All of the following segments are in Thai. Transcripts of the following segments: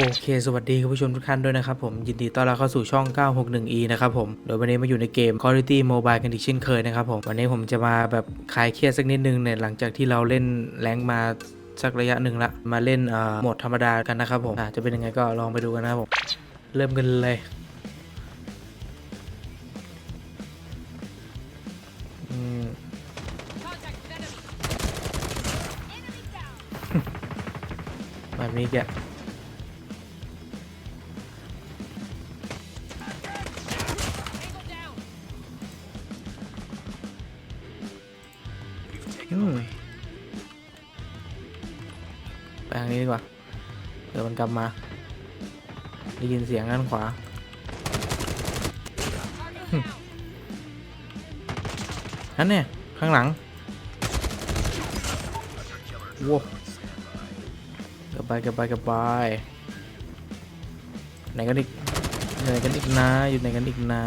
โอเค สวัสดีคุณผู้ชมทุกท่านด้วยนะครับผม ยินดีต้อนรับเข้าสู่ช่อง 961e นะครับผม โดยวันนี้มาอยู่ในเกม Quality Mobile กันอีกเช่นเคยนะครับผม วันนี้ผมจะมาแบบคลายเครียดสักนิดนึงเนี่ยหลังจากที่เราเล่นแรงมาสักระยะหนึ่งละมาเล่นเอ่อโหมดธรรมดากันนะครับผมะจะเป็นยังไงก็ลองไปดูกันนะครับผม เริ่มกันเลยมแบบนี้แก อืมไปทางนี้ดีกว่าเดี๋ยวมันกลับมา ได้ยินเสียงด้านขวา นั่นเนี่ย ข้างหลังว้าวกลับไปกลับไปกลับไปไหนกันอีกไหนกันอีกนะ อยู่ไหนกันอีกนะ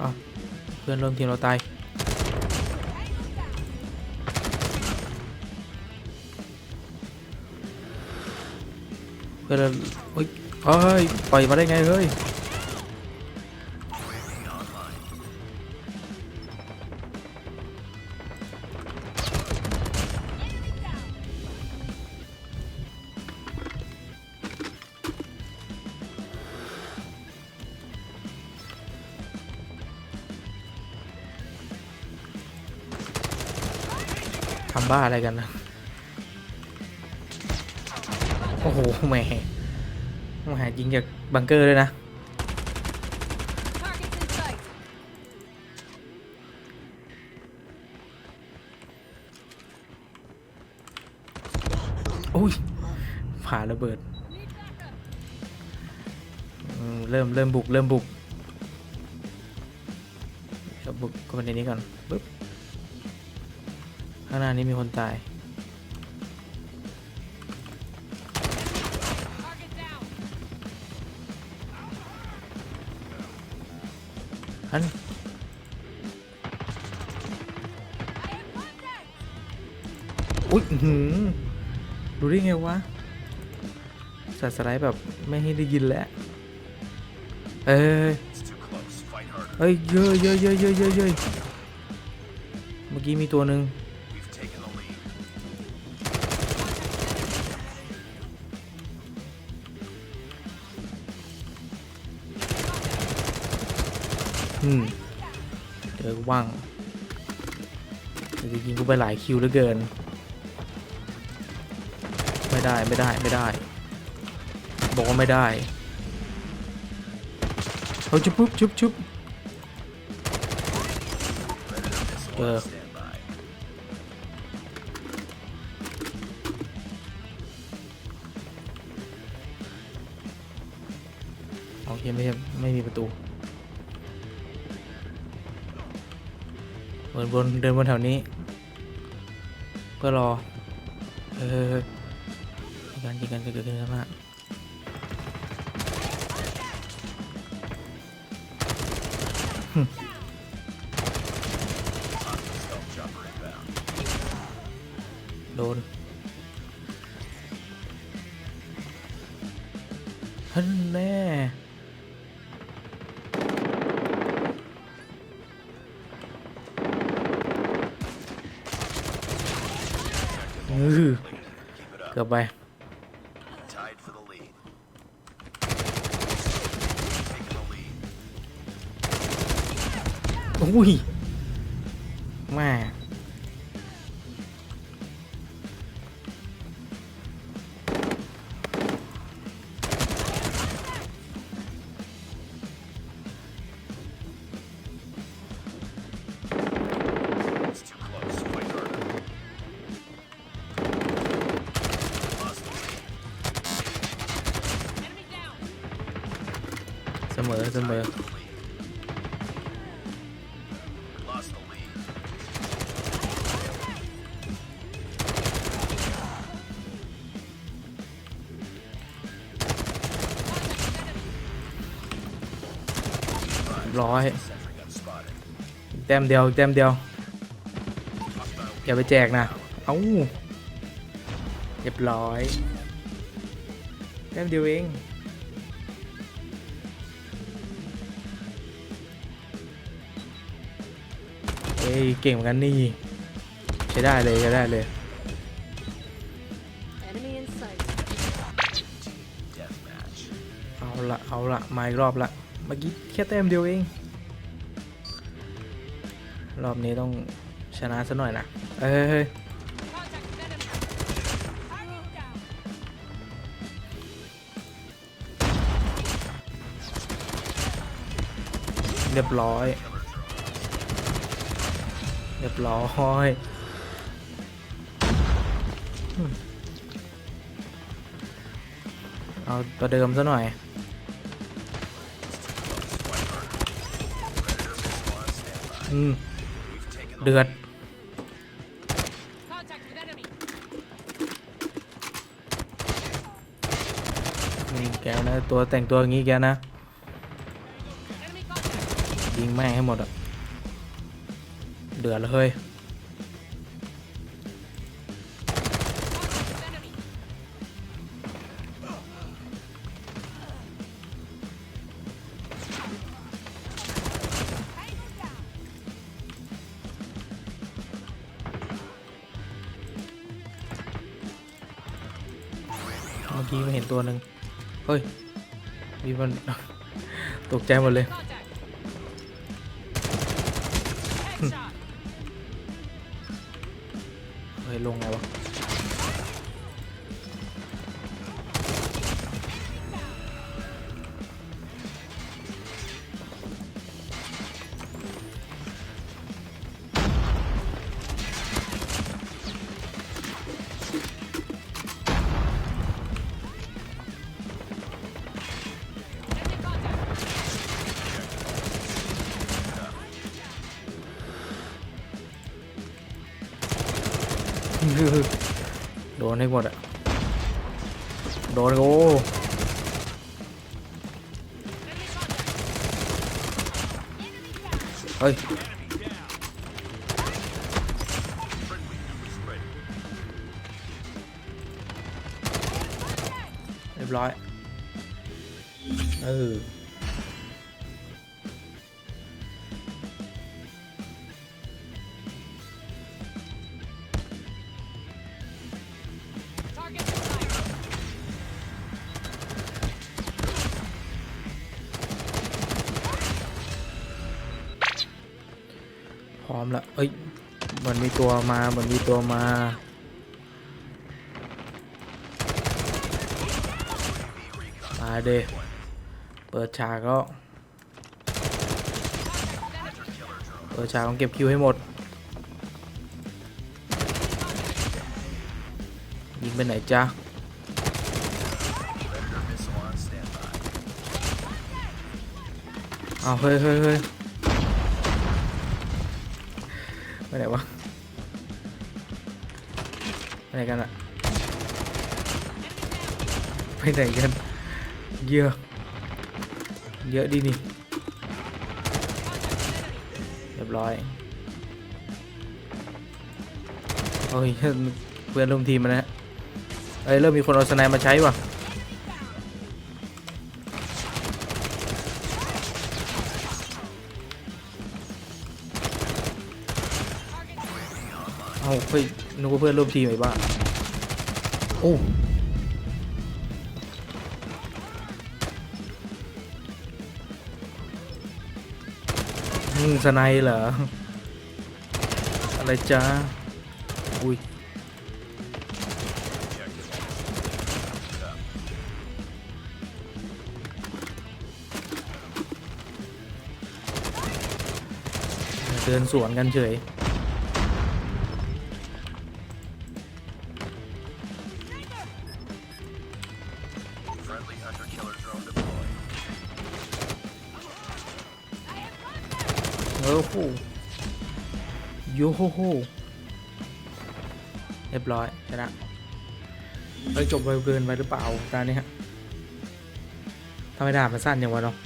อ้าวเพื่อนร่วมทีมเราตายเพื่อนเราเฮ้ยเฮ้ยปล่อยมาได้ไงเฮ้ย ทำบ้าอะไรกันนะ โอ้โหแหมแหมยิงจากบังเกอร์เลยนะอุ้ยผ่าระเบิด เริ่มเริ่มบุก เริ่มบุกเดี๋ยวบุกเข้าไปในนี้ก่อน ข้างหน้านี้มีคนตาย Target down. อันอุ้ยหือดูได้ไงวะสัตว์สไลด์แบบไม่ให้ได้ยินแล้วเอ้ยเอ้ยเยอะเยอะเยอะเยอะเยอะเยอะเมื่อกี้มีตัวหนึ่ง อืมเจอว่างเดี๋ยวจะยิงกูไปหลายคิวเหลือเกิน ไม่ได้ไม่ได้ไม่ได้ บอกว่าไม่ได้เอาชุบปุ๊บชุบชุบเออโอเคไม่ไม่มีประตู เดินบนเดินบนแถวนี้ เพื่อรอ เออกันยิงกันยิงกันยิงกันมากหึ Stealth chopper inbound. โดนฮันแน่ เออ Keep it up. เกือบไป Tied for the lead. Taking the lead. อุ้ยแม่ mở sân mở ร้อยแต้มเดียวแต้มเดียวอย่าไปแจกนะ เอาเรียบร้อยแต้มเดียวเอง ยเก่งเหมือนกันนี่ ใช้ได้เลยใช้ได้เลย Enemy in sight. deathmatch. เอาละเอาละมาอีกรอบละเมื่อกี้แค่แต้มเดียวเอง รอบนี้ต้องชนะซะหน่อยนะเอ้ยเฮ้ย Contact with enemy. Arrow down. เรียบร้อย เรียบร้อยเอาประเดิมซะหน่อยอืมเดือดนี่แกนะ ตัวแต่งตัวอย่างงี้แกนะ ยิงแม่งให้หมดอะ เดือดเลย เมื่อกี้ไม่เห็นตัวหนึ่งเฮ้ย มีมันตกใจหมดเลย โดนให้หมดอะโดนโอ้เฮ้ยเรียบร้อยเออ อมละเอ้ยเหมือนมีตัวมาเหมือนมีตัวมา มาเดเปิดฉากแล้วเปิดฉากต้องเก็บคิวให้หมด ยิงไปไหนจ๊ะเอาเฮ้ยเฮ้ยเฮ้ย ไปไหนวะไปไหนกันอะไปไหนกันเยอะเยอะดีนี่เรียบร้อยโอ้ยเพื่อนร่วมทีมมาแล้วเอ้ยเริ่มมีคนเอาสไนด์มาใช้ว่ะ เอาเฮ้ยนึกว่าเพื่อนร่วมทีมไอ้บ้าโอ้มึงสไนด์เหรอ อะไรจ้าอุ้ยเดินสวนกันเฉย โอ้โหโยโหโฮเรียบร้อยชนะเฮ้ยจบไวเกินไปหรือเปล่าตานี้ฮะทำไมดาบมันสั้นอย่างวะเนาะ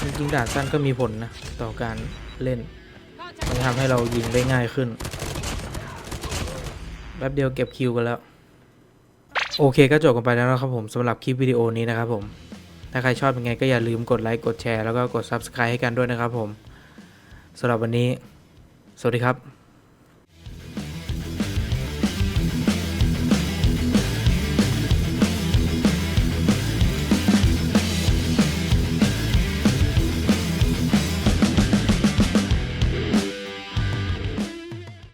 จริงๆดาบสั้นก็มีผลนะ ต่อการเล่น มันทำให้เรายิงได้ง่ายขึ้น แป๊บเดียวเก็บคิวกันแล้ว โอเคก็จบกันไปแล้วนะครับผมสำหรับคลิปวิดีโอนี้นะครับผม ถ้าใครชอบเป็นไงก็อย่าลืมกดไลค์กดแชร์แล้วก็กด Subscribe ให้กันด้วยนะครับผมสำหรับวันนี้ สวัสดีครับ